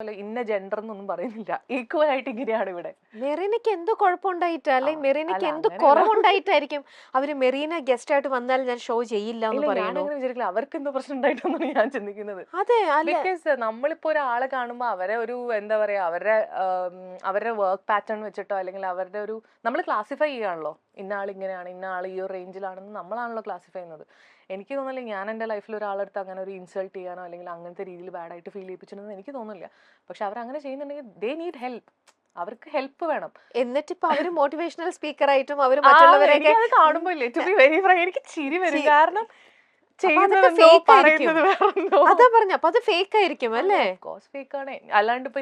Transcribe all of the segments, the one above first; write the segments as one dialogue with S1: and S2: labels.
S1: പോലെ ഇന്ന ജെൻഡർ എന്നൊന്നും പറയുന്നില്ല. ഈക്വൽ ആയിട്ട് ഇങ്ങനെയാണ് ഇവിടെ.
S2: മെറീനയ്ക്ക് എന്തോ കുഴപ്പമുണ്ടായിട്ട്? അല്ലെ
S1: ആ,
S2: മെറീനയ്ക്ക് എന്തോ കുറവുണ്ടായിട്ടായിരിക്കും? അവർ മെറീന ഗസ്റ്റ് ആയിട്ട് വന്നാൽ ഞാൻ ഷോ ചെയ്യില്ല എന്ന് പറയുന്നു
S1: വിചാരിക്കില്ല. അവർക്ക് എന്തോ പ്രശ്നം ഉണ്ടായിട്ടൊന്നും ഞാൻ ചിന്തിക്കുന്നത്.
S2: അതെ
S1: ബിക്കോസ് നമ്മളിപ്പോ ഒരാളെ കാണുമ്പോ അവരെ ഒരു എന്താ പറയാ അവരുടെ അവരുടെ വർക്ക് പാറ്റേൺ വെച്ചിട്ടോ അല്ലെങ്കിൽ അവരുടെ ഒരു നമ്മൾ ക്ലാസിഫൈ ചെയ്യാണല്ലോ. ഇന്ന ആൾ ഇങ്ങനെയാണ് ഇന്ന ആൾ ഈ ഒരു റേഞ്ചിലാണെന്ന് നമ്മളാണല്ലോ ക്ലാസിഫൈ ചെയ്യുന്നത്. എനിക്ക് തോന്നില്ല ഞാൻ എന്റെ ലൈഫിൽ ഒരാളെടുത്ത് അങ്ങനെ ഒരു ഇൻസൾട്ട് ചെയ്യാനോ അല്ലെങ്കിൽ അങ്ങനത്തെ രീതിയിൽ ബാഡായിട്ട് ഫീൽ ചെയ്യിപ്പിച്ചിട്ടുണ്ടെന്ന് എനിക്ക് തോന്നുന്നില്ല. പക്ഷെ അവർ അങ്ങനെ ചെയ്യുന്നുണ്ടെങ്കിൽ ദേ നീഡ് ഹെൽപ്പ് അവർക്ക് ഹെൽപ്പ് വേണം.
S2: എന്നിട്ട് ഇപ്പൊ അവർ മോട്ടിവേഷണൽ സ്പീക്കർ ആയിട്ടും അവർ
S1: ആ,
S2: മറ്റുള്ളവരെയൊക്കെ
S1: കാണുമ്പോൾ കാണുമ്പോ ഇല്ലേ ടു ബി വെരി ഫ്രൈ എനിക്ക് ചിരി വരും. കാരണം.
S2: അതാ പറഞ്ഞ അപ്പൊ അത് ഫേക്ക് ആയിരിക്കും അല്ലേ?
S1: ഫേക്ക് ആണ്. അല്ലാണ്ട് ഇപ്പൊ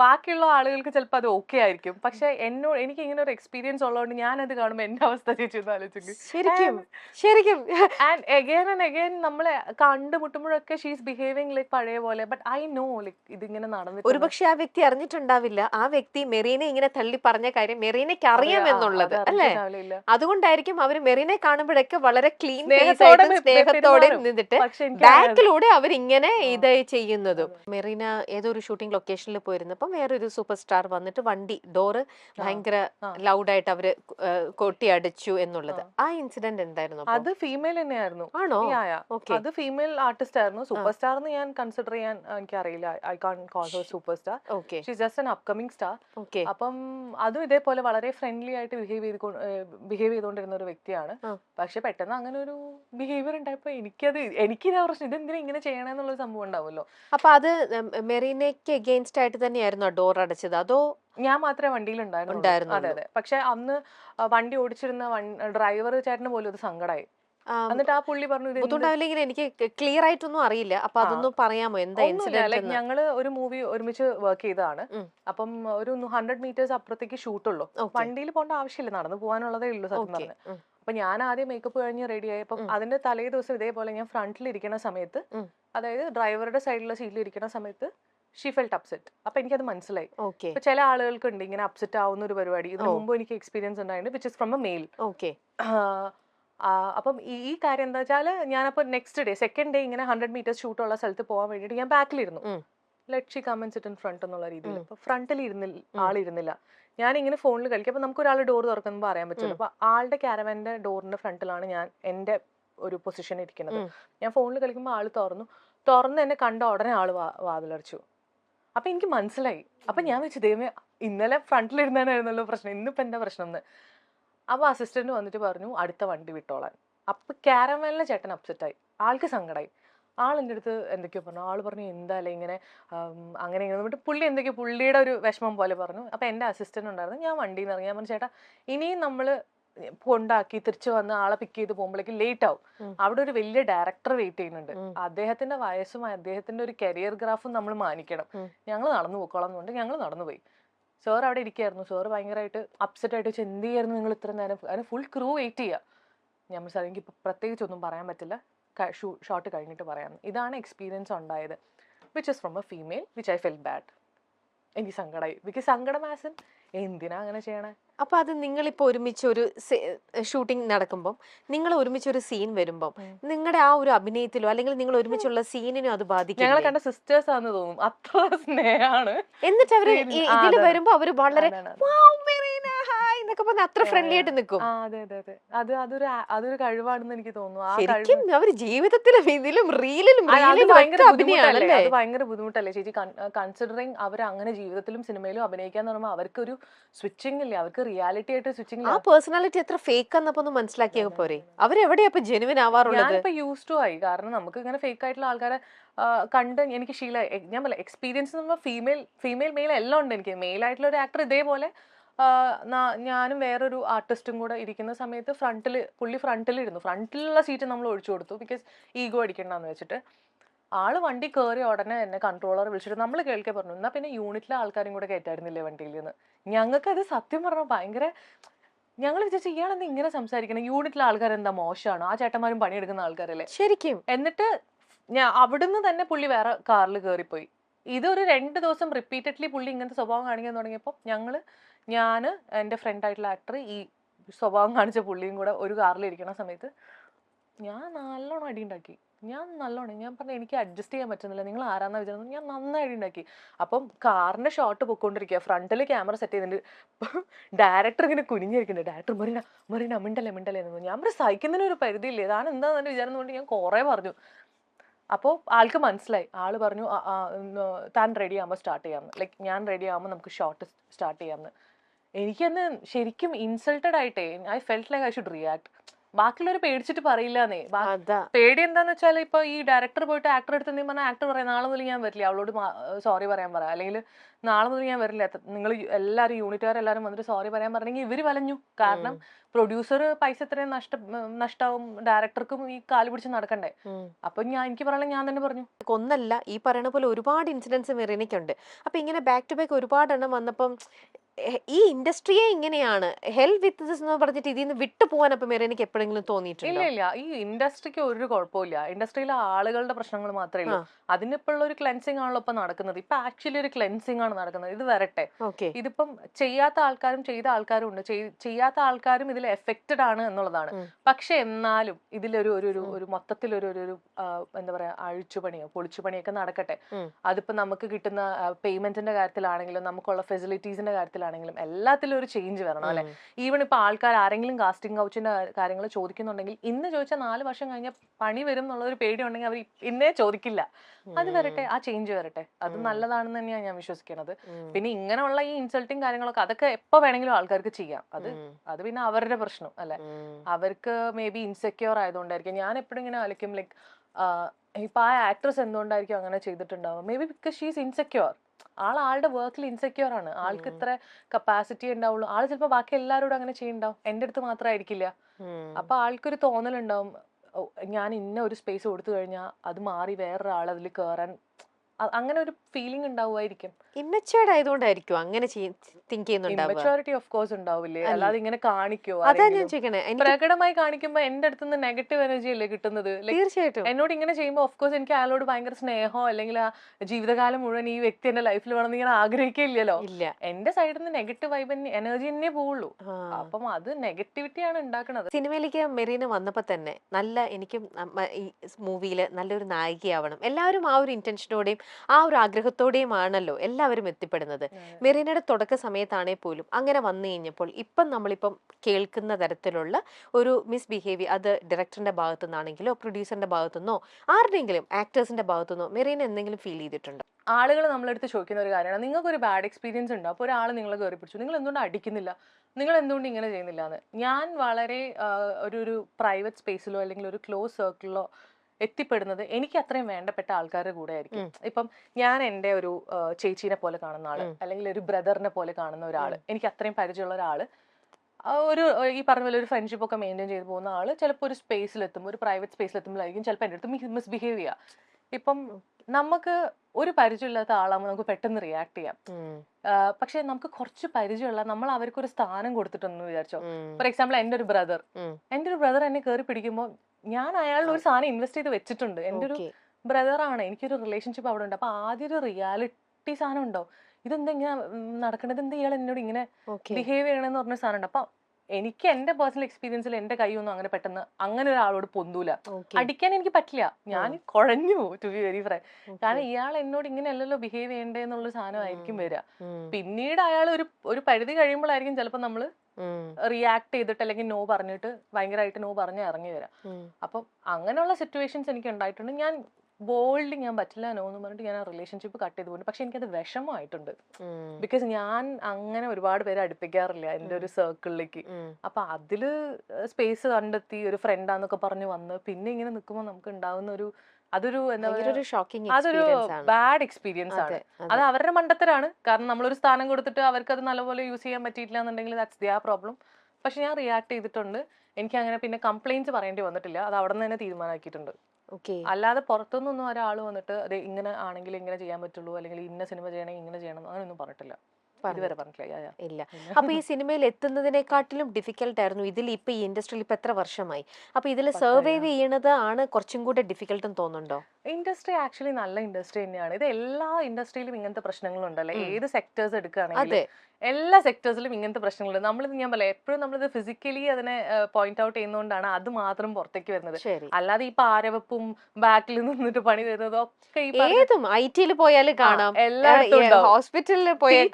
S1: ബാക്കിയുള്ള ആളുകൾക്ക് ചിലപ്പോൾ അത് ഓക്കെ ആയിരിക്കും. പക്ഷെ എന്നോട് എനിക്ക് ഇങ്ങനെ ഒരു എക്സ്പീരിയൻസ് ഉള്ളതുകൊണ്ട് ഞാൻ അത് കാണുമ്പോൾ എന്റെ അവസ്ഥ ചേച്ചി എന്ന്
S2: ശരിക്കും ശരിക്കും.
S1: ആൻഡ് എഗൈൻ ആൻഡ് എഗൈൻ നമ്മളെ കണ്ടുമുട്ടുമ്പോഴൊക്കെ ഷീസ് ബിഹേവിങ് ലൈക്ക് പഴയ പോലെ. ബട്ട് ഐ നോ ലൈക്ക് ഇതിങ്ങനെ നടന്നിട്ട്
S2: ഒരുപക്ഷെ ആ വ്യക്തി അറിഞ്ഞിട്ടുണ്ടാവില്ല. ആ വ്യക്തി മെറീനെ ഇങ്ങനെ തള്ളി പറഞ്ഞ കാര്യം മെറീനയ്ക്ക് അറിയാം എന്നുള്ളത് അല്ലേ? അതുകൊണ്ടായിരിക്കും അവർ മെറീനെ കാണുമ്പോഴൊക്കെ വളരെ ക്ലീൻ
S1: സ്നേഹത്തോടെ.
S2: നിന്നിട്ട്. ബാക്കിലൂടെ അവരിങ്ങനെ ഇത് ചെയ്യുന്നതും. മെറീന ഏതൊരു ഷൂട്ടിംഗ് ലൊക്കേഷനിൽ പോയിരുന്നപ്പം വേറൊരു സൂപ്പർ സ്റ്റാർ വന്നിട്ട് വണ്ടി ഡോറ് ഭയങ്കര. ലൗഡായിട്ട് അവർ കൊട്ടി അടിച്ചു എന്നുള്ളത്. ആ. ഇൻസിഡന്റ് എന്തായിരുന്നു
S1: അത് ഫീമെയിൽ തന്നെയായിരുന്നു.
S2: ആണോ?
S1: അത് ഫീമെയിൽ ആർട്ടിസ്റ്റ് ആയിരുന്നു. സൂപ്പർ സ്റ്റാർ എന്ന് ഞാൻ കൺസിഡർ ചെയ്യാൻ എനിക്ക് അറിയില്ല I can't call her super star
S2: okay
S1: she's just an upcoming star
S2: okay
S1: അപ്പം അതും ഇതേപോലെ വളരെ ഫ്രണ്ട്ലി ആയിട്ട് ബിഹേവ് ചെയ്ത് ബിഹേവ് ചെയ്തുകൊണ്ടിരുന്ന ഒരു വ്യക്തിയാണ്. പക്ഷെ പെട്ടെന്ന് അങ്ങനെ ഒരു ബിഹേവിയർ ഉണ്ടായപ്പോ എനിക്കത് എനിക്കിതാ പ്രശ്നം. ഇതെന്തിനാ ഇങ്ങനെ ചെയ്യണമെന്നുള്ള സംഭവം ഉണ്ടാവുമല്ലോ.
S2: അപ്പൊ അത് മെറീനയ്ക്ക് എഗെയിൻസ്റ്റ് ആയിട്ട് തന്നെയായിരുന്നു ഡോർ അടച്ചത്. അതോ
S1: ഞാൻ മാത്രമേ വണ്ടിയിൽ ഉണ്ടായിരുന്നു അതെ അതെ. പക്ഷെ അന്ന് വണ്ടി ഓടിച്ചിരുന്ന ഡ്രൈവർ ചേട്ടന് പോലും അത് സങ്കടമായി എന്നിട്ട് ആ പുള്ളി പറഞ്ഞു
S2: ബുദ്ധിമുട്ടാവില്ലെങ്കിൽ എനിക്ക് ക്ലിയർ ആയിട്ടൊന്നും അറിയില്ല. അപ്പൊ. അതൊന്നും പറയാമോ? എന്താ ഇൻസിഡന്റ്
S1: ഞങ്ങൾ ഒരു മൂവി ഒരുമിച്ച് വർക്ക് ചെയ്തതാണ്. അപ്പം ഒരു ഹൺഡ്രഡ് മീറ്റേഴ്സ് അപ്പുറത്തേക്ക് ഷൂട്ടുള്ളൂ.
S2: ഉള്ളു
S1: വണ്ടിയിൽ പോകേണ്ട ആവശ്യമില്ല. നടന്നു പോകാനുള്ളതേ ഉള്ളൂ സത്യം പറഞ്ഞു. അപ്പൊ ഞാൻ ആദ്യം മേക്കപ്പ് കഴിഞ്ഞ് റെഡി ആയപ്പം
S2: ഉം.
S1: അതിന്റെ തലേ ദിവസം ഇതേപോലെ ഞാൻ ഫ്രണ്ടിൽ ഇരിക്കുന്ന സമയത്ത് അതായത് ഡ്രൈവറുടെ സൈഡിലുള്ള സീറ്റിൽ ഇരിക്കുന്ന സമയത്ത് ഷീ ഫെൽറ്റ് അപ്സെറ്റ് അപ്പൊ എനിക്കത് മനസ്സിലായി.
S2: ഓക്കെ
S1: ഇപ്പൊ ചില ആളുകൾക്ക് ഉണ്ട് ഇങ്ങനെ അപ്സെറ്റ് ആവുന്ന ഒരു പരിപാടി. ഇതിനു
S2: ഓ.
S1: മുമ്പ് എനിക്ക് എക്സ്പീരിയൻസ് ഉണ്ടായിരുന്നു which is from a male
S2: okay
S1: അപ്പം ഈ കാര്യം എന്താ വെച്ചാൽ ഞാനപ്പോൾ നെക്സ്റ്റ് ഡേ സെക്കൻഡ് ഡേ ഇങ്ങനെ ഹൺഡ്രഡ് മീറ്റേഴ്സ് ഷൂട്ടുള്ള സ്ഥലത്ത് പോകാൻ വേണ്ടിയിട്ട് ഞാൻ ബാക്കിലിരുന്നു. Let she come in sit in front എന്നുള്ള രീതിയിൽ. അപ്പൊ ഫ്രണ്ടിൽ ഇരുന്നില്ല. ആളിരുന്നില്ല. ഞാൻ ഇങ്ങനെ ഫോണിൽ കളിക്കും. അപ്പൊ നമുക്ക് ഒരാൾ ഡോർ തുറക്കുമ്പോൾ പറയാൻ പറ്റും. അപ്പൊ ആളുടെ ക്യാരവന്റെ ഡോറിന്റെ ഫ്രണ്ടിലാണ് ഞാൻ എന്റെ ഒരു പൊസിഷൻ ഇരിക്കുന്നത്. ഞാൻ ഫോണിൽ കളിക്കുമ്പോൾ ആൾ തുറന്നു. തുറന്ന് എന്നെ കണ്ട ഉടനെ ആൾ വാതിലടച്ചു. അപ്പൊ എനിക്ക് മനസ്സിലായി. അപ്പൊ ഞാൻ വെച്ച് ദൈവമേ ഇന്നലെ ഫ്രണ്ടിലിരുന്നാനായിരുന്നല്ലോ പ്രശ്നം. ഇന്നിപ്പോ എന്താ പ്രശ്നം എന്ന് അപ്പൊ അസിസ്റ്റന്റ് വന്നിട്ട് പറഞ്ഞു അടുത്ത വണ്ടി വിട്ടോളാൻ. അപ്പൊ ക്യാരമലിനെ ചേട്ടൻ അപ്സെറ്റ് ആയി. ആൾക്ക് സങ്കടമായി ആൾ എന്റെ അടുത്ത് എന്തൊക്കെയോ പറഞ്ഞു. ആൾ പറഞ്ഞു എന്തായാലും ഇങ്ങനെ അങ്ങനെ ഇങ്ങനെ എന്നിട്ട് പുള്ളി എന്തൊക്കെയോ പുള്ളിയുടെ ഒരു വിഷമം പോലെ പറഞ്ഞു. അപ്പൊ എന്റെ അസിസ്റ്റന്റ് ഉണ്ടായിരുന്നു. ഞാൻ വണ്ടിയിൽ നിന്ന് ഇറങ്ങി. ഞാൻ പറഞ്ഞു ചേട്ടാ ഇനിയും നമ്മൾ കൊണ്ടാക്കി തിരിച്ചു വന്ന് ആളെ പിക്ക് ചെയ്ത് പോകുമ്പോഴേക്കും ലേറ്റ് ആവും. അവിടെ ഒരു വലിയ ഡയറക്ടർ വെയിറ്റ് ചെയ്യുന്നുണ്ട്. അദ്ദേഹത്തിന്റെ വയസ്സും അദ്ദേഹത്തിന്റെ ഒരു കരിയർ ഗ്രാഫും നമ്മൾ മാനിക്കണം. ഞങ്ങൾ നടന്നു പോക്കോളാം എന്നുണ്ട് ഞങ്ങൾ നടന്നു പോയി. സാർ അവിടെ ഇരിക്കുകയായിരുന്നു സാർ ഭയങ്കരമായിട്ട് അപ്സെറ്റ് ആയിട്ട് വെച്ച് എന്ത് ചെയ്യായിരുന്നു നിങ്ങൾ ഇത്ര നേരം? അതിന് ഫുൾ ക്രൂ വെയിറ്റ് ചെയ്യുക ഞാൻ സാർ എനിക്ക് പ്രത്യേകിച്ച് ഒന്നും പറയാൻ പറ്റില്ല. ഷോട്ട് കഴിഞ്ഞിട്ട് പറയാം. ഇതാണ് എക്സ്പീരിയൻസ് ഉണ്ടായത്. Which is from a female which I felt bad എനിക്ക് സങ്കടമായി ബിക്കോസ് സങ്കടം ആസൻ എന്തിനാ അങ്ങനെ ചെയ്യണേ?
S2: അപ്പൊ അത് നിങ്ങളിപ്പോ ഒരുമിച്ച് ഒരു ഷൂട്ടിംഗ് നടക്കുമ്പോൾ നിങ്ങൾ ഒരുമിച്ച് ഒരു സീൻ വരുമ്പോൾ. നിങ്ങളുടെ ആ ഒരു അഭിനയത്തിലോ അല്ലെങ്കിൽ നിങ്ങൾ ഒരുമിച്ചുള്ള സീനിനോ അത് ബാധിക്കും ഞങ്ങളെ
S1: കണ്ട സിസ്റ്റേഴ്സ് ആണെന്ന് തോന്നും അത്ര സ്നേഹമാണ്.
S2: എന്നിട്ട് അവർ
S1: ഇതിൽ.
S2: വരുമ്പോ അവർ വളരെ എന്നൊക്കെ പറഞ്ഞ് അത്ര ഫ്രണ്ട്ലി ആയിട്ട് നിൽക്കും
S1: അതെ അതെ അതെ. അത് അതൊരു അതൊരു കഴിവാണെന്ന് എനിക്ക് തോന്നുന്നു.
S2: ശരിക്കും അവർ ജീവിതത്തിലും ഇതിലും റീലിലും
S1: അത് ഭയങ്കര ബുദ്ധിമുട്ടല്ലേ? ചേച്ചി കൺസിഡറിങ് അവർ അങ്ങനെ ജീവിതത്തിലും സിനിമയിലും അഭിനയിക്കാന്ന് പറയുമ്പോൾ അവർക്ക് ഒരു സ്വിച്ചിങ് ഇല്ലേ? അവർക്ക് റിയാലിറ്റി ആയിട്ട് സ്വിച്ചിങ്
S2: ആ പേഴ്സണാലിറ്റി എത്ര ഫേക്ക് ആണെന്നപ്പോ ഒന്ന് മനസ്സിലാക്കിയ പോരെ. അവരെവിടെയാ അപ്പൊ ജെനുവിൻ ആവാറുള്ളത്?
S1: ഞാനിപ്പോ യൂസ് ടു ആയി. കാരണം നമുക്ക് ഇങ്ങനെ ഫേക്ക് ആയിട്ടുള്ള ആൾക്കാരെ കണ്ട് എനിക്ക് ശീല ഞാൻ പറയാം എക്സ്പീരിയൻസ് എന്ന് പറയുമ്പോൾ ഫീമെയിൽ ഫീമെയിൽ മെയിൽ എല്ലാം ഉണ്ട് എനിക്ക്. മെയിൽ ആയിട്ടുള്ള ഒരു ആക്ടർ ഇതേപോലെ ഞാനും വേറൊരു ആർട്ടിസ്റ്റും കൂടെ ഇരിക്കുന്ന സമയത്ത് ഫ്രണ്ടിൽ പുള്ളി ഫ്രണ്ടിലിരുന്നു. ഫ്രണ്ടിലുള്ള സീറ്റ് നമ്മൾ ഒഴിച്ചു കൊടുത്തു. ബിക്കോസ് ഈഗോ അടിക്കണ്ടെന്ന് വെച്ചിട്ട്. ആൾ വണ്ടി കയറി ഉടനെ എന്നെ കൺട്രോളർ വിളിച്ചിട്ട് നമ്മൾ കേൾക്കേ പറഞ്ഞു. എന്നാൽ പിന്നെ യൂണിറ്റിലെ ആൾക്കാരും കൂടെ കയറ്റായിരുന്നില്ലേ വണ്ടിയിൽ നിന്ന് ഞങ്ങൾക്കത് സത്യം പറഞ്ഞാൽ ഭയങ്കര ഞങ്ങൾ വിചാരിച്ചു ഇയാളെന്ന് ഇങ്ങനെ സംസാരിക്കണം? യൂണിറ്റിലെ ആൾക്കാർ എന്താ മോശമാണ് ആ ചേട്ടന്മാരും പണിയെടുക്കുന്ന ആൾക്കാരല്ലേ?
S2: ശരിക്കും.
S1: എന്നിട്ട് ഞാൻ അവിടുന്ന് തന്നെ പുള്ളി വേറെ കാറിൽ കയറിപ്പോയി ഇതൊരു രണ്ട് ദിവസം റിപ്പീറ്റഡ്ലി പുള്ളി ഇങ്ങനത്തെ സ്വഭാവം കാണിക്കാൻ തുടങ്ങിയപ്പോൾ ഞങ്ങൾ ഞാൻ എന്റെ ഫ്രണ്ട് ആയിട്ടുള്ള ആക്ടർ ഈ സ്വഭാവം കാണിച്ച പുള്ളിയും കൂടെ ഒരു കാറിൽ ഇരിക്കുന്ന സമയത്ത് ഞാൻ നല്ലോണം അടി ഉണ്ടാക്കി. ഞാൻ നല്ലോണം ഞാൻ പറഞ്ഞു എനിക്ക് അഡ്ജസ്റ്റ് ചെയ്യാൻ പറ്റുന്നില്ല. നിങ്ങൾ ആരാന്നാ വിചാരിച്ചത് ഞാൻ നന്നായി ഉണ്ടാക്കി. അപ്പം കാറിന്റെ ഷോട്ട് പൊക്കോണ്ടിരിക്കുക ഫ്രണ്ടിൽ ക്യാമറ സെറ്റ് ചെയ്തിട്ടുണ്ട് ഡയറക്ടർ ഇങ്ങനെ കുനിഞ്ഞിരിക്കുന്നുണ്ട്. ഡയറക്ടർ മറീന മറീന മിണ്ടല്ലേ മിണ്ടല്ലേ? എന്ന് ഞാൻ പറഞ്ഞു സഹിക്കുന്നതിന് ഒരു പരിധിയില്ലേ. ഇതാണ് എന്താ തന്നെ വിചാരം കൊണ്ട് ഞാൻ കുറേ പറഞ്ഞു. അപ്പോൾ ആൾക്ക് മനസ്സിലായി. ആൾ പറഞ്ഞു "ആ, ആ, ഉം, താൻ റെഡി ആകുമ്പോൾ സ്റ്റാർട്ട് ചെയ്യാമെന്ന് ലൈക്ക് ഞാൻ റെഡി ആകുമ്പോൾ നമുക്ക് ഷോട്ട് സ്റ്റാർട്ട് ചെയ്യാമെന്ന് എനിക്കന്ന് ശരിക്കും ഇൻസൾട്ടഡ് ആയിട്ടേ I felt like I should react ബാക്കിയുള്ളവർ പേടിച്ചിട്ട് പറയില്ല
S2: എന്നേ
S1: പേടി എന്താന്ന് വെച്ചാൽ ഇപ്പൊ ഈ ഡയറക്ടർ പോയിട്ട് ആക്ടർ എടുത്ത് എന്തെങ്കിലും പറഞ്ഞാൽ ആക്ടർ പറയാം നാളെ മുതൽ ഞാൻ വരില്ല. അവളോട് സോറി പറയാൻ പറയാം അല്ലെങ്കിൽ നാളെ മുതൽ ഞാൻ വരില്ല. നിങ്ങൾ എല്ലാവരും യൂണിറ്റുകാർ എല്ലാവരും വന്നിട്ട് സോറി പറയാൻ പറഞ്ഞെങ്കിൽ ഇവർ വലഞ്ഞു. കാരണം പ്രൊഡ്യൂസർ പൈസ ഇത്രയും നഷ്ട നഷ്ടാവും ഡയറക്ടർക്കും ഈ കാൽ പിടിച്ച് നടക്കണ്ടേ. അപ്പൊ ഞാൻ എനിക്ക് പറയാനുള്ള ഞാൻ തന്നെ പറഞ്ഞു.
S2: ഒന്നല്ല ഈ പറയണ പോലെ ഒരുപാട് ഇൻസിഡൻസ് മെറീനയ്ക്കുണ്ട് അപ്പൊ ഇങ്ങനെ ബാക്ക് ടു ബാക്ക് ഒരുപാട് എണ്ണം വന്നപ്പം ഈ ഇൻഡസ്ട്രിയെ ഇങ്ങനെയാണ്. ഹെൽത്ത് വിത്ത് ദിസ് എന്ന് പറഞ്ഞിട്ട് ഇതിൽ നിന്ന് വിട്ടു പോകാൻ അപ്പം വരെ എനിക്ക് എപ്പോഴെങ്കിലും
S1: ഇല്ല ഇല്ല ഈ ഇൻഡസ്ട്രിക്ക് ഒരു കുഴപ്പമില്ല ഇൻഡസ്ട്രിയിലെ ആളുകളുടെ പ്രശ്നങ്ങൾ മാത്രമേ ഉള്ളൂ അതിനിപ്പോള്ള ഒരു ക്ലെൻസിങ് ആണല്ലോ ഇപ്പൊ നടക്കുന്നത്. ഇപ്പൊ ആക്ച്വലി ഒരു ക്ലെൻസിങ് ആണ് നടക്കുന്നത്. ഇത് വരട്ടെ. ഇതിപ്പം ചെയ്യാത്ത ആൾക്കാരും ചെയ്ത ആൾക്കാരും ഉണ്ട്. ചെയ്യാത്ത ആൾക്കാരും ഇതിൽ എഫക്റ്റഡ് ആണ് എന്നുള്ളതാണ്. പക്ഷെ എന്നാലും ഇതിലൊരു ഒരു ഒരു മൊത്തത്തിൽ ഒരു ഒരു എന്താ പറയാ അഴിച്ചുപണിയോ പൊളിച്ചുപണിയൊക്കെ നടക്കട്ടെ. അതിപ്പോ നമുക്ക് കിട്ടുന്ന പേയ്മെന്റിന്റെ കാര്യത്തിലാണെങ്കിലും നമുക്കുള്ള ഫെസിലിറ്റീസിന്റെ കാര്യത്തിലാണെങ്കിലും എല്ലാത്തിലും ഒരു ചേഞ്ച് വരണം അല്ലെ? ഈവൺ ഇപ്പൊ ആൾക്കാർ ആരെങ്കിലും കാസ്റ്റിംഗ് കൗച്ചിന്റെ കാര്യങ്ങൾ ചോദിക്കുന്നുണ്ടെങ്കിൽ ഇന്ന് ചോദിച്ചാൽ നാല് വർഷം കഴിഞ്ഞ പണി വരും എന്നുള്ള ഒരു പേടി ഉണ്ടെങ്കിൽ അവർ ഇന്നേ ചോദിക്കില്ല. അത് വരട്ടെ ആ ചേഞ്ച് വരട്ടെ. അത്. നല്ലതാണെന്ന് തന്നെയാണ് ഞാൻ വിശ്വസിക്കുന്നത് പിന്നെ ഇങ്ങനെയുള്ള ഈ ഇൻസൾട്ടിങ് കാര്യങ്ങളൊക്കെ അതൊക്കെ എപ്പോ വേണമെങ്കിലും ആൾക്കാർക്ക് ചെയ്യാം. അത് അത് പിന്നെ അവരുടെ പ്രശ്നം അല്ലെ? അവർക്ക് മേ ബി ഇൻസെക്യൂർ ആയതുകൊണ്ടായിരിക്കും. ഞാൻ എപ്പോഴും ഇങ്ങനെ ആലോചിക്കും ലൈക്ക് ഇപ്പൊ ആ ആക്ട്രസ് എന്തുകൊണ്ടായിരിക്കും അങ്ങനെ ചെയ്തിട്ടുണ്ടാവുക? May be because she's insecure ആൾ ആളുടെ വർക്കിൽ ഇൻസെക്യൂർ ആണ്. ആൾക്ക് ഇത്ര കപ്പാസിറ്റി ഉണ്ടാവുള്ളൂ. ആൾ ചിലപ്പോൾ ബാക്കി എല്ലാവരോടും അങ്ങനെ ചെയ്യണ്ടാവും. എന്റെ അടുത്ത് മാത്രമായിരിക്കില്ല അപ്പൊ ആൾക്കൊരു തോന്നലുണ്ടാവും. ഞാൻ ഇന്ന ഒരു സ്പേസ് കൊടുത്തു കഴിഞ്ഞാൽ അത് മാറി വേറൊരാൾ അതിൽ കയറാൻ അങ്ങനെ ഒരു ഫീലിംഗ് ഉണ്ടാവുമായിരിക്കും.
S2: ഇമ്മച്ചേർഡ് ആയതുകൊണ്ടായിരിക്കും അങ്ങനെ തിങ്ക്
S1: ചെയ്യുന്നുണ്ടാവും ഓഫ് കോഴ്സ് ഉണ്ടാവില്ലേ? അല്ലാതെ ഇങ്ങനെ കാണിക്കോ
S2: അതാ ഞാൻ? ചോദിക്കണേ.
S1: പ്രകടമായി കാണിക്കുമ്പോ എന്റെ അടുത്ത് നിന്ന് നെഗറ്റീവ് എനർജി അല്ലേ കിട്ടുന്നത്?
S2: തീർച്ചയായിട്ടും.
S1: എന്നോട് ഇങ്ങനെ ചെയ്യുമ്പോൾ ഓഫ് കോഴ്സ് എനിക്ക് അയാളോട് ഭയങ്കര സ്നേഹമോ അല്ലെങ്കിൽ ആ ജീവിതകാലം മുഴുവൻ ഈ വ്യക്തി എന്റെ ലൈഫിൽ വേണമെന്ന് ഇങ്ങനെ ആഗ്രഹിക്കില്ലല്ലോ
S2: ഇല്ല.
S1: എന്റെ സൈഡിൽ നിന്ന് നെഗറ്റീവ് വൈബ് എനർജി തന്നെ പോവുള്ളൂ. അപ്പം അത് നെഗറ്റിവിറ്റിയാണ് ഉണ്ടാക്കുന്നത്
S2: സിനിമയിലേക്ക് മെറീന വന്നപ്പോ തന്നെ നല്ല എനിക്കും മൂവിയിൽ നല്ലൊരു നായികയാവണം. എല്ലാവരും ആ ഒരു ഇന്റൻഷനോടെയും ആ ഒരു ആഗ്രഹത്തോടെയുമാണല്ലോ എല്ലാവരും എത്തിപ്പെടുന്നത്. മെറീനയുടെ തുടക്ക സമയത്താണേ പോലും അങ്ങനെ വന്നു കഴിഞ്ഞപ്പോൾ ഇപ്പം നമ്മളിപ്പം കേൾക്കുന്ന തരത്തിലുള്ള ഒരു മിസ് ബിഹേവിയർ അത് ഡയറക്ടറിന്റെ ഭാഗത്തു നിന്നാണെങ്കിലോ പ്രൊഡ്യൂസറിന്റെ ഭാഗത്തു നിന്നോ ആരുടെയെങ്കിലും ആക്ടേഴ്സിന്റെ ഭാഗത്തു നിന്നോ മെറീന എന്തെങ്കിലും ഫീൽ ചെയ്തിട്ടുണ്ടോ?
S1: ആളുകൾ നമ്മളെടുത്ത് ചോദിക്കുന്ന ഒരു കാര്യമാണ്. നിങ്ങൾക്ക് ഒരു ബാഡ് എക്സ്പീരിയൻസ് ഉണ്ടോ? അപ്പോൾ ഒരാൾ നിങ്ങളെ കയറി പിടിച്ചു. നിങ്ങൾ എന്തുകൊണ്ട് അടിക്കുന്നില്ല? നിങ്ങൾ എന്തുകൊണ്ട് ഇങ്ങനെ ചെയ്യുന്നില്ല എന്ന്. ഞാൻ വളരെ ഒരു ഒരു പ്രൈവറ്റ് സ്പേസിലോ അല്ലെങ്കിൽ ഒരു ക്ലോസ് സർക്കിളിലോ എത്തിപ്പെടുന്നത് എനിക്ക് അത്രയും വേണ്ടപ്പെട്ട ആൾക്കാരുടെ കൂടെ ആയിരിക്കും. ഇപ്പം ഞാൻ എന്റെ ഒരു ചേച്ചീനെ പോലെ കാണുന്ന
S2: ആൾ.
S1: അല്ലെങ്കിൽ ഒരു ബ്രദറിനെ പോലെ കാണുന്ന ഒരാൾ എനിക്ക് അത്രയും പരിചയമുള്ള ഒരാൾ ഒരു ഈ പറഞ്ഞ പോലെ ഒരു ഫ്രണ്ട്ഷിപ്പ് ഒക്കെ മെയിന്റെയിൻ ചെയ്ത് പോകുന്ന ആൾ ചിലപ്പോൾ ഒരു സ്പേസിലെത്തുമ്പോൾ ഒരു പ്രൈവറ്റ് സ്പേസിലെത്തുമ്പോഴായിരിക്കും ചിലപ്പോൾ എന്റെ അടുത്ത് മിസ്ബിഹേവ് ചെയ്യുക ഇപ്പം നമുക്ക് ഒരു പരിചയമില്ലാത്ത ആളാകുമ്പോൾ നമുക്ക് പെട്ടെന്ന് റിയാക്ട് ചെയ്യാം. പക്ഷെ നമുക്ക് കുറച്ച് പരിചയമുള്ള നമ്മൾ അവർക്ക് ഒരു സ്ഥാനം കൊടുത്തിട്ടുണ്ടെന്ന് വിചാരിച്ചോ. ഫോർ എക്സാമ്പിൾ എന്റെ ഒരു ബ്രദർ. എന്റെ ഒരു ബ്രദർ എന്നെ കയറി പിടിക്കുമ്പോൾ ഞാൻ അയാളുടെ ഒരു സാധനം ഇൻവെസ്റ്റ് ചെയ്ത് വെച്ചിട്ടുണ്ട്. എന്റെ ഒരു ബ്രദറാണ് എനിക്കൊരു റിലേഷൻഷിപ്പ് അവിടെ ഉണ്ട്. അപ്പൊ ആദ്യം ഒരു റിയാലിറ്റി സാധനം ഉണ്ടോ? ഇതെന്താ ഇങ്ങനെ നടക്കുന്നത് നടക്കണത്? എന്താ ഇയാൾ എന്നോട് ഇങ്ങനെ ബിഹേവ് ചെയ്യണമെന്ന് പറഞ്ഞ സാധനം ഉണ്ട്. അപ്പൊ എനിക്ക് എന്റെ പേഴ്സണൽ എക്സ്പീരിയൻസിൽ എന്റെ കൈയൊന്നും അങ്ങനെ പെട്ടെന്ന് അങ്ങനെ ഒരാളോട് പൊന്തൂല. അടിക്കാൻ എനിക്ക് പറ്റില്ല. ഞാൻ കുഴഞ്ഞു ടു ബി വെരി ഫ്രൈ കാരണം ഇയാൾ എന്നോട് ഇങ്ങനെ അല്ലല്ലോ ബിഹേവ് ചെയ്യണ്ടേ എന്നുള്ള സാധനമായിരിക്കും. വരിക പിന്നീട് അയാൾ ഒരു ഒരു പരിധി കഴിയുമ്പോഴായിരിക്കും ചിലപ്പോൾ നമ്മൾ റിയാക്ട് ചെയ്തിട്ട് അല്ലെങ്കിൽ നോ പറഞ്ഞിട്ട് ഭയങ്കരമായിട്ട് നോ പറഞ്ഞ് ഇറങ്ങി വരാം. അപ്പം അങ്ങനെയുള്ള സിറ്റുവേഷൻസ് എനിക്ക് ഉണ്ടായിട്ടുണ്ട്. ഞാൻ ബോൾഡ് ഞാൻ പറ്റില്ല നോ എന്ന് പറഞ്ഞിട്ട് ഞാൻ ആ റിലേഷൻഷിപ്പ് കട്ട് ചെയ്ത് പോകുന്നു പക്ഷെ എനിക്കത് വിഷമമായിട്ടുണ്ട്. ബിക്കോസ് ഞാൻ അങ്ങനെ ഒരുപാട് പേരെ അടുപ്പിക്കാറില്ല എന്റെ ഒരു സർക്കിളിലേക്ക് അപ്പൊ അതിൽ സ്പേസ് കണ്ടെത്തി ഒരു ഫ്രണ്ടാന്നൊക്കെ പറഞ്ഞ് വന്ന് പിന്നെ ഇങ്ങനെ നിൽക്കുമ്പോൾ നമുക്ക് ഉണ്ടാവുന്ന ഒരു അതൊരു എന്താ
S2: പറയുക ഷോക്കിംഗ്
S1: അതൊരു ബാഡ് എക്സ്പീരിയൻസ് ആണ്.
S2: അത്
S1: അവരുടെ മണ്ടത്തരാണ്. കാരണം നമ്മളൊരു സ്ഥാനം കൊടുത്തിട്ട് അവർക്ക് അത് നല്ലപോലെ യൂസ് ചെയ്യാൻ പറ്റിയിട്ടില്ല എന്നുണ്ടെങ്കിൽ ദാറ്റ്സ് ദിയാ പ്രോബ്ലം പക്ഷെ ഞാൻ റിയാക്ട് ചെയ്തിട്ടുണ്ട്. എനിക്ക് അങ്ങനെ പിന്നെ കംപ്ലൈന്റ് പറയേണ്ടി വന്നിട്ടില്ല. അത് അവിടെ നിന്ന് തന്നെ തീരുമാനമാക്കിയിട്ടുണ്ട്.
S2: ഓക്കെ
S1: അല്ലാതെ പുറത്തുനിന്നൊന്നും ഒരാൾ വന്നിട്ട് അതെ ഇങ്ങനെ ആണെങ്കിൽ ഇങ്ങനെ ചെയ്യാൻ പറ്റുള്ളൂ അല്ലെങ്കിൽ ഇന്ന സിനിമ ചെയ്യണമെങ്കിൽ ഇങ്ങനെ ചെയ്യണം അങ്ങനെയൊന്നും പറഞ്ഞിട്ടില്ല. ഇതുവരെ പറഞ്ഞിട്ടില്ല.
S2: ഇല്ല. അപ്പൊ ഈ സിനിമയിൽ എത്തുന്നതിനെക്കാട്ടിലും ഡിഫിക്കൽട്ട് ആയിരുന്നു. ഇതിൽ ഇപ്പൊ ഈ ഇൻഡസ്ട്രിയിൽ ഇപ്പൊ എത്ര വർഷമായി? അപ്പൊ ഇതിൽ സർവൈവ്. ചെയ്യണത് ആണ് കുറച്ചും കൂടെ ഡിഫിക്കൽട്ടും തോന്നുന്നുണ്ടോ?
S1: ഇൻഡസ്ട്രി ആക്ച്വലി നല്ല ഇൻഡസ്ട്രി തന്നെയാണ്. ഇത് എല്ലാ ഇൻഡസ്ട്രിയിലും ഇങ്ങനത്തെ പ്രശ്നങ്ങളുണ്ടല്ലേ. ഏത് സെക്ടേഴ്സ് എടുക്കുകയാണെങ്കിൽ എല്ലാ സെക്ടേഴ്സിലും ഇങ്ങനത്തെ പ്രശ്നങ്ങളുണ്ട്. നമ്മളിത് ഞാൻ പറയാം. എപ്പോഴും നമ്മളിത് ഫിസിക്കലി അതിനെ പോയിന്റ് ഔട്ട് ചെയ്യുന്നതുകൊണ്ടാണ് അത് മാത്രം പുറത്തേക്ക് വരുന്നത്. അല്ലാതെ ഈ പാരവെപ്പും ബാക്കിൽ നിന്നിട്ട് പണി തരുന്നതും ഒക്കെ
S2: ഏതും ഐ ടിയിൽ പോയാലും കാണാം.
S1: എല്ലാ.
S2: ഹോസ്പിറ്റലിൽ പോയാൽ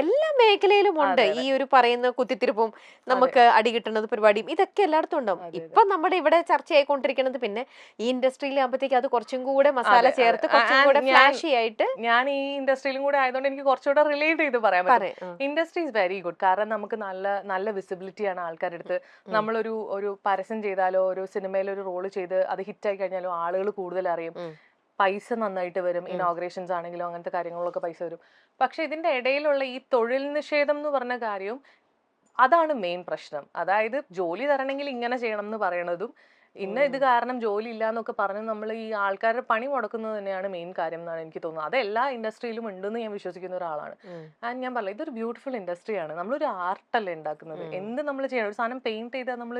S2: എല്ലാ മേഖലയിലും ഉണ്ട്. ഈ ഒരു പറയുന്ന കുത്തിത്തിരിപ്പും നമുക്ക് അടി കിട്ടുന്നത് പരിപാടിയും ഇതൊക്കെ എല്ലായിടത്തും ഉണ്ടാവും. ഇപ്പൊ നമ്മുടെ ഇവിടെ ചർച്ചയായിക്കൊണ്ടിരിക്കുന്നത് പിന്നെ ഈ ഇൻഡസ്ട്രിയിൽ ആകുമ്പോഴത്തേക്ക് അത് കുറച്ചും കൂടെ മസാല. ചേർത്ത് കുറച്ചും കൂടെ ഫ്ലാഷി ആയിട്ട്
S1: ഞാൻ ഈ ഇൻഡസ്ട്രിയിലും കൂടെ ആയതുകൊണ്ട് എനിക്ക് കുറച്ചുകൂടെ റിലേറ്റ് ചെയ്ത് പറയാൻ പറ്റും
S2: പറയാം
S1: ഇൻഡസ്ട്രി ഇസ് വെരി ഗുഡ് കാരണം നമുക്ക് നല്ല നല്ല വിസിബിലിറ്റി ആണ് ആൾക്കാരുടെ അടുത്ത്. നമ്മളൊരു ഒരു പരസ്യം ചെയ്താലോ ഒരു സിനിമയിൽ ഒരു റോൾ ചെയ്ത് അത് ഹിറ്റ് ആയി കഴിഞ്ഞാലോ ആളുകൾ കൂടുതൽ അറിയും. പൈസ നന്നായിട്ട് വരും. ഇനോഗ്രേഷൻസ് ആണെങ്കിലും അങ്ങനത്തെ കാര്യങ്ങളൊക്കെ പൈസ വരും. പക്ഷെ ഇതിന്റെ ഇടയിലുള്ള ഈ തൊഴിൽ നിഷേധം എന്ന് പറഞ്ഞ കാര്യവും അതാണ് മെയിൻ പ്രശ്നം. അതായത് ജോലി തരണമെങ്കിൽ ഇങ്ങനെ ചെയ്യണം എന്ന് പറയണതും ഇന്ന ഇത് കാരണം ജോലി ഇല്ല എന്നൊക്കെ പറഞ്ഞ് നമ്മൾ ഈ ആൾക്കാരുടെ പണി മുടക്കുന്നത് തന്നെയാണ് മെയിൻ കാര്യം എന്നാണ് എനിക്ക് തോന്നുന്നത്. അത് എല്ലാ ഇൻഡസ്ട്രിയിലും ഉണ്ടെന്ന് ഞാൻ വിശ്വസിക്കുന്ന ഒരാളാണ്. ആൻഡ് ഞാൻ പറയാം ഇതൊരു ബ്യൂട്ടിഫുൾ ഇൻഡസ്ട്രിയാണ് നമ്മളൊരു ആർട്ടല്ലേ ഉണ്ടാക്കുന്നത്. എന്ത് നമ്മൾ ചെയ്യണം? ഒരു സാധനം പെയിന്റ് ചെയ്താൽ നമ്മൾ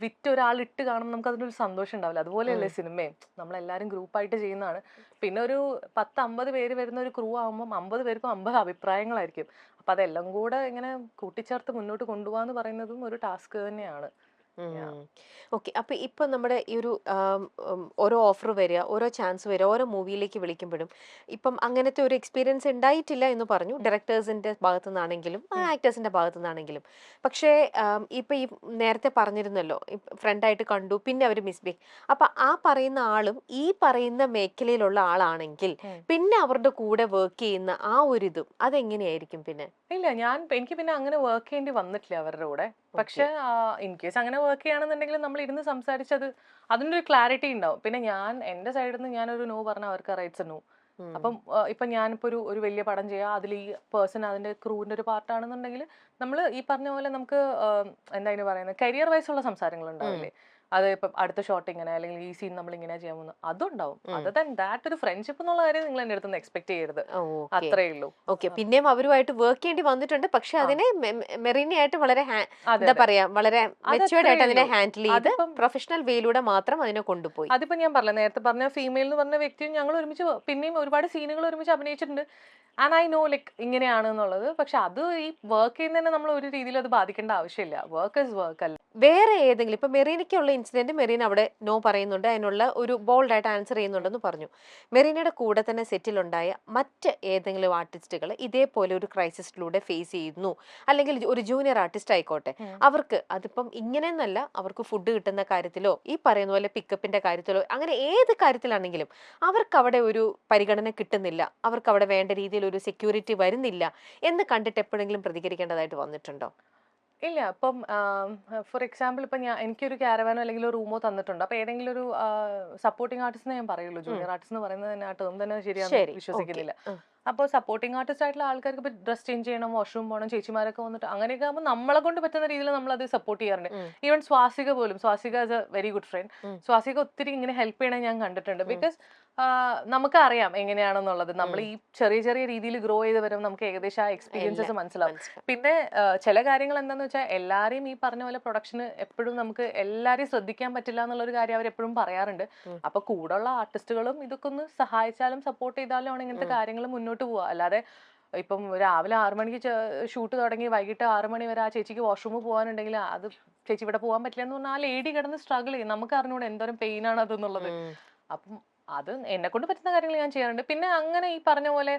S1: വിറ്റ് ഒരാൾ ഇട്ട് കാണുമ്പോൾ നമുക്ക് അതിനൊരു സന്തോഷം ഉണ്ടാവില്ല അതുപോലെയല്ലേ സിനിമയും. നമ്മളെല്ലാവരും ഗ്രൂപ്പായിട്ട് ചെയ്യുന്നതാണ്. പിന്നെ ഒരു പത്ത് അമ്പത് പേര് വരുന്ന ഒരു ക്രൂ ആകുമ്പോൾ അമ്പത് പേർക്കും അമ്പത് അഭിപ്രായങ്ങളായിരിക്കും. അപ്പം അതെല്ലാം കൂടെ ഇങ്ങനെ കൂട്ടിച്ചേർത്ത് മുന്നോട്ട് കൊണ്ടുപോകാന്ന് പറയുന്നതും ഒരു ടാസ്ക് തന്നെയാണ്.
S2: ഓക്കെ അപ്പൊ ഇപ്പൊ നമ്മുടെ ഈ ഒരു ആം, ഉം, ഓരോ ഓഫർ വരിക ഓരോ ചാൻസ് വരിക ഓരോ മൂവിയിലേക്ക് വിളിക്കുമ്പോഴും ഇപ്പം അങ്ങനത്തെ ഒരു എക്സ്പീരിയൻസ് ഉണ്ടായിട്ടില്ല എന്ന് പറഞ്ഞു. ഡയറക്ടേഴ്സിന്റെ ഭാഗത്തു നിന്നാണെങ്കിലും. ആക്ടേഴ്സിന്റെ ഭാഗത്തു നിന്നാണെങ്കിലും പക്ഷേ ആം, ഇപ്പൊ ഈ നേരത്തെ പറഞ്ഞിരുന്നല്ലോ ഫ്രണ്ടായിട്ട് കണ്ടു പിന്നെ അവർ മിസ്ബിഹേവ് അപ്പൊ ആ പറയുന്ന ആളും ഈ പറയുന്ന മേഖലയിലുള്ള ആളാണെങ്കിൽ
S1: ഉം.
S2: പിന്നെ അവരുടെ കൂടെ വർക്ക് ചെയ്യുന്ന ആ ഒരു ഇതും അതെങ്ങനെയായിരിക്കും പിന്നെ?
S1: ഇല്ല ഞാൻ എനിക്ക് പിന്നെ അങ്ങനെ വർക്ക് ചെയ്യേണ്ടി വന്നിട്ടില്ല അവരുടെ കൂടെ. പക്ഷെ ഇൻ കേസ് അങ്ങനെ വർക്ക് ചെയ്യുകയാണെന്നുണ്ടെങ്കിൽ നമ്മൾ ഇരുന്ന് സംസാരിച്ചത് അതിന്റെ ഒരു ക്ലാരിറ്റി ഉണ്ടാവും. പിന്നെ ഞാൻ എന്റെ സൈഡിൽ നിന്ന് ഞാനൊരു നോ പറഞ്ഞാൽ അവർക്ക് റൈറ്റ്സ് നോ. അപ്പം ഇപ്പൊ ഞാനിപ്പോ ഒരു ഒരു വലിയ പടം ചെയ്യാം അതിൽ ഈ പേഴ്സൺ അതിന്റെ ക്രൂവിന്റെ ഒരു പാർട്ടാണെന്നുണ്ടെങ്കിൽ നമ്മൾ ഈ പറഞ്ഞ പോലെ നമുക്ക് എന്താ പറയുന്നത്? കരിയർ വൈസ് ഉള്ള സംസാരങ്ങൾ ഉണ്ടാവില്ലേ? അത് ഇപ്പം അടുത്ത ഷോട്ട് ഇങ്ങനെ അല്ലെങ്കിൽ ഈ സീൻ നമ്മൾ ഇങ്ങനെ ചെയ്യാൻ പോകുന്നു അതുണ്ടാവും. അത് ദാൻ ദാറ്റ് ഒരു ഫ്രണ്ട്ഷിപ്പ് എന്നുള്ള കാര്യം നിങ്ങൾ എന്റെ അടുത്ത് നിന്ന് എക്സ്പെക്ട് ചെയ്യരുത് അത്രേ ഉള്ളൂ.
S2: ഓക്കെ പിന്നെയും അവരുമായിട്ട് വർക്ക് ചെയ്യേണ്ടി വന്നിട്ടുണ്ട്. പക്ഷെ. അതിനെ മെറീനയായിട്ട് വളരെ എന്താ പറയാ വളരെ മെച്ചുവേർഡ് ആയിട്ട് അതിനെ ഹാൻഡിൽ ചെയ്ത് പ്രൊഫഷണൽ വേയിലൂടെ മാത്രം അതിനെ കൊണ്ടുപോയി.
S1: അതിപ്പോ ഞാൻ പറഞ്ഞ നേരത്തെ പറഞ്ഞ ഫീമെയിൽ എന്ന് പറഞ്ഞ വ്യക്തിയും ഞങ്ങൾ ഒരുമിച്ച് പിന്നെയും ഒരുപാട് സീനുകൾ ഒരുമിച്ച് അഭിനയിച്ചിട്ടുണ്ട്. ആൻഡ് ഐ നോ ലൈക്ക് ഇങ്ങനെയാണ് എന്നുള്ളത്. പക്ഷെ അത് ഈ വർക്ക് ചെയ്യുന്നതിനെ നമ്മൾ ഒരു രീതിയിൽ അത് ബാധിക്കേണ്ട ആവശ്യമില്ല. വർക്ക് ഇസ് വർക്ക് അല്ല?
S2: വേറെ ഏതെങ്കിലും ഇപ്പം മെറീനയ്ക്കുള്ള ഇൻസിഡന്റ് മെറീൻ അവിടെ നോ പറയുന്നുണ്ട്. അതിനുള്ള ഒരു ബോൾഡായിട്ട് ആൻസർ ചെയ്യുന്നുണ്ടെന്ന് പറഞ്ഞു. മെറീനയുടെ കൂടെ തന്നെ സെറ്റിലുണ്ടായ മറ്റ് ഏതെങ്കിലും ആർട്ടിസ്റ്റുകൾ ഇതേപോലെ ഒരു ക്രൈസിസിലൂടെ ഫേസ് ചെയ്യുന്നു. അല്ലെങ്കിൽ ഒരു ജൂനിയർ ആർട്ടിസ്റ്റ് ആയിക്കോട്ടെ. അവർക്ക് അതിപ്പം ഇങ്ങനെയെന്നല്ല അവർക്ക് ഫുഡ് കിട്ടുന്ന കാര്യത്തിലോ ഈ പറയുന്ന പോലെ പിക്കപ്പിന്റെ കാര്യത്തിലോ അങ്ങനെ ഏത് കാര്യത്തിലാണെങ്കിലും അവർക്ക് അവിടെ ഒരു പരിഗണന കിട്ടുന്നില്ല. അവർക്ക് അവിടെ വേണ്ട രീതിയിൽ ഒരു സെക്യൂരിറ്റി വരുന്നില്ല എന്ന് കണ്ടിട്ട് എപ്പോഴെങ്കിലും പ്രതികരിക്കേണ്ടതായിട്ട് വന്നിട്ടുണ്ടോ?
S1: ഇല്ല അപ്പം ഫോർ എക്സാമ്പിൾ ഇപ്പം ഞാൻ എനിക്കൊരു ക്യാരവാനോ അല്ലെങ്കിൽ ഒരു റൂമോ തന്നിട്ടുണ്ട്. അപ്പൊ ഏതെങ്കിലും ഒരു സപ്പോർട്ടിംഗ് ആർട്ടിസ്റ്റ് ഞാൻ പറയുള്ളൂ. ജൂനിയർ ആർട്ടിസ്റ്റ് എന്ന് പറയുന്നത് തന്നെ ആ ടേം തന്നെ
S2: ശരിയാണ്
S1: വിശ്വസിക്കുന്നില്ല. അപ്പോൾ സപ്പോർട്ടിംഗ് ആർട്ടിസ്റ്റ് ആയിട്ടുള്ള ആൾക്കാർക്ക് ഇപ്പോൾ ഡ്രസ് ചേഞ്ച് ചെയ്യണം വാഷ്റൂം പോകണം ചേച്ചിമാരൊക്കെ വന്നിട്ട് അങ്ങനെയൊക്കെ ആകുമ്പോൾ നമ്മളെ കൊണ്ട് പറ്റുന്ന രീതിയിൽ നമ്മൾ അത് സപ്പോർട്ട് ചെയ്യാറുണ്ട്. ഈവൻ സ്വാസിക പോലും Swasika is a very good friend. Swasika ഒത്തിരി ഇങ്ങനെ ഹെൽപ്പ് ചെയ്യണേ ഞാൻ കണ്ടിട്ടുണ്ട്. ബിക്കോസ് നമുക്കറിയാം എങ്ങനെയാണെന്നുള്ളത്. നമ്മൾ ഈ ചെറിയ ചെറിയ രീതിയിൽ ഗ്രോ ചെയ്ത് വരുമ്പോൾ നമുക്ക് ഏകദേശം ആ എക്സ്പീരിയൻസസ് മനസ്സിലാവും. പിന്നെ ചില കാര്യങ്ങൾ എന്താണെന്ന് വെച്ചാൽ എല്ലാവരെയും ഈ പറഞ്ഞ പോലെ പ്രൊഡക്ഷന് എപ്പോഴും നമുക്ക് എല്ലാവരെയും ശ്രദ്ധിക്കാൻ പറ്റില്ല എന്നുള്ളൊരു കാര്യം അവർ എപ്പോഴും പറയാറുണ്ട്. അപ്പൊ കൂടെയുള്ള ആർട്ടിസ്റ്റുകളും ഇതൊക്കെ ഒന്ന് സഹായിച്ചാലും സപ്പോർട്ട് ചെയ്താലും ആണ് ഇങ്ങനത്തെ കാര്യങ്ങൾ മുന്നോട്ട് പോവുക. അല്ലാതെ ഇപ്പം രാവിലെ ആറു മണിക്ക് ഷൂട്ട് തുടങ്ങി വൈകിട്ട് ആറു മണി വരെ ആ ചേച്ചിക്ക് വാഷ്റൂമിൽ പോകാനുണ്ടെങ്കിൽ അത് ചേച്ചി ഇവിടെ പോകാൻ പറ്റില്ല എന്ന് പറഞ്ഞാൽ ആ ലേഡി കിടന്ന് സ്ട്രഗിൾ ചെയ്യും. നമുക്ക് അറിഞ്ഞൂടെ എന്തോരം പെയിൻ ആണ് അതെന്നുള്ളത്. അപ്പം അത് എന്നെ കൊണ്ട് പറ്റുന്ന കാര്യങ്ങൾ ഞാൻ ചെയ്യാറുണ്ട്. പിന്നെ അങ്ങനെ ഈ പറഞ്ഞ പോലെ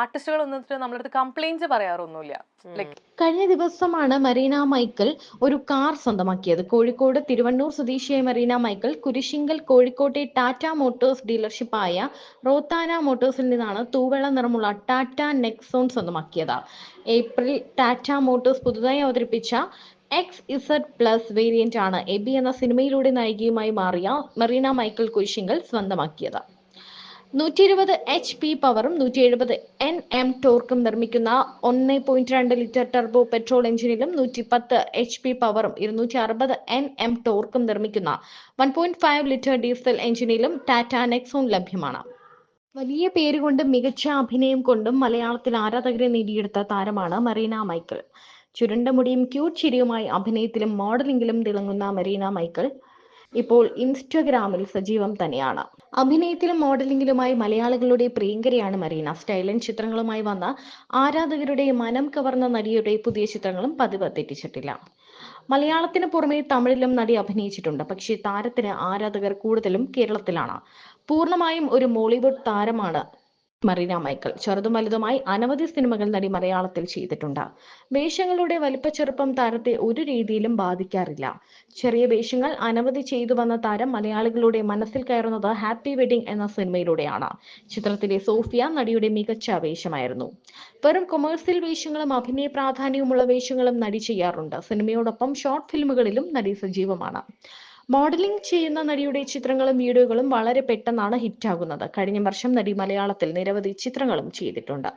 S1: ആർട്ടിസ്റ്റുകൾ വന്നിട്ട് നമ്മളടുത്ത് കംപ്ലൈന്റ്സ് പറയാറൊന്നുമില്ല. ലൈക്ക്
S3: കഴിഞ്ഞ ദിവസമാണ് മറീന മൈക്കിൾ ഒരു കാർ സ്വന്തമാക്കിയത്. കോഴിക്കോട് തിരുവണ്ണൂർ സ്വദേശിയായ മറീന മൈക്കിൾ കുരിശിങ്കൽ കോഴിക്കോട്ടെ ടാറ്റ മോട്ടോഴ്സ് ഡീലർഷിപ്പായ റോത്താന മോട്ടോഴ്സിൽ നിന്നാണ് തൂവെള്ള നിറമുള്ള ടാറ്റ നെക്സോൺ സ്വന്തമാക്കിയത്. ഏപ്രിൽ ടാറ്റ മോട്ടോഴ്സ് പുതുതായി അവതരിപ്പിച്ച എക്സ് ഇസഡ് പ്ലസ് വേരിയന്റ് ആണ് എബി എന്ന സിനിമയിലൂടെ നായികയുമായി മാറിയ മെറീന മൈക്കിൾ കുരിശിങ്കൽ സ്വന്തമാക്കിയത്. നൂറ്റി ഇരുപത് എച്ച് പി പവറും നൂറ്റി എഴുപത് എൻ എം ടോർക്കും നിർമ്മിക്കുന്ന ഒന്ന് പോയിന്റ് രണ്ട് ലിറ്റർ ടർബോ പെട്രോൾ എഞ്ചിനിലും നൂറ്റി പത്ത് എച്ച് പി പവറും ഇരുന്നൂറ്റി അറുപത് എൻ എം ടോർക്കും നിർമ്മിക്കുന്ന one point five litre diesel എഞ്ചിനിലും Tata Nexon ലഭ്യമാണ്. വലിയ പേരുകൊണ്ടും മികച്ച അഭിനയം കൊണ്ടും മലയാളത്തിൽ ആരാധകരെ നേടിയെടുത്ത താരമാണ് മറീന മൈക്കിൾ ചുരുണ്ട മുടിയും ക്യൂട്ട് ചിരിയുമായി അഭിനയത്തിലും മോഡലിംഗിലും തിളങ്ങുന്ന മെറീന മൈക്കിൾ ഇപ്പോൾ ഇൻസ്റ്റഗ്രാമിൽ സജീവം തന്നെയാണ്. അഭിനയത്തിലും മോഡലിംഗിലുമായി മലയാളികളുടെ പ്രിയങ്കരിയാണ് മറീന. സ്റ്റൈലൻ ചിത്രങ്ങളുമായി വന്ന ആരാധകരുടെ മനം കവർന്ന നടിയുടെ പുതിയ ചിത്രങ്ങളും പതിവ് തെറ്റിച്ചിട്ടില്ല. മലയാളത്തിന് പുറമെ തമിഴിലും നടി അഭിനയിച്ചിട്ടുണ്ട്. പക്ഷേ താരത്തിന് ആരാധകർ കൂടുതലും കേരളത്തിലാണ്. പൂർണമായും ഒരു മോളിവുഡ് താരമാണ് മറീന മൈക്കിൾ. ചെറുതും വലുതുമായി അനവധി സിനിമകൾ നടി മലയാളത്തിൽ ചെയ്തിട്ടുണ്ട്. വേഷങ്ങളുടെ വലിപ്പച്ചെറുപ്പം താരത്തെ ഒരു രീതിയിലും ബാധിക്കാറില്ല. ചെറിയ വേഷങ്ങൾ അനവധി ചെയ്തു വന്ന താരം മലയാളികളുടെ മനസ്സിൽ കയറുന്നത് ഹാപ്പി വെഡിങ് എന്ന സിനിമയിലൂടെയാണ്. ചിത്രത്തിലെ സോഫിയ നടിയുടെ മികച്ച വേഷമായിരുന്നു. വെറും കൊമേഴ്സ്യൽ വേഷങ്ങളും അഭിനയ പ്രാധാന്യവുമുള്ള വേഷങ്ങളും നടി ചെയ്യാറുണ്ട്. സിനിമയോടൊപ്പം ഷോർട്ട് ഫിലിമുകളിലും നടി സജീവമാണ്. മോഡലിംഗ് ചെയ്യുന്ന നടിയുടെ ചിത്രങ്ങളും വീഡിയോകളും വളരെ പെട്ടെന്നാണ് ഹിറ്റാകുന്നത്. കഴിഞ്ഞ വർഷം നടി മലയാളത്തിൽ നിരവധി ചിത്രങ്ങളും ചെയ്തിട്ടുണ്ട്.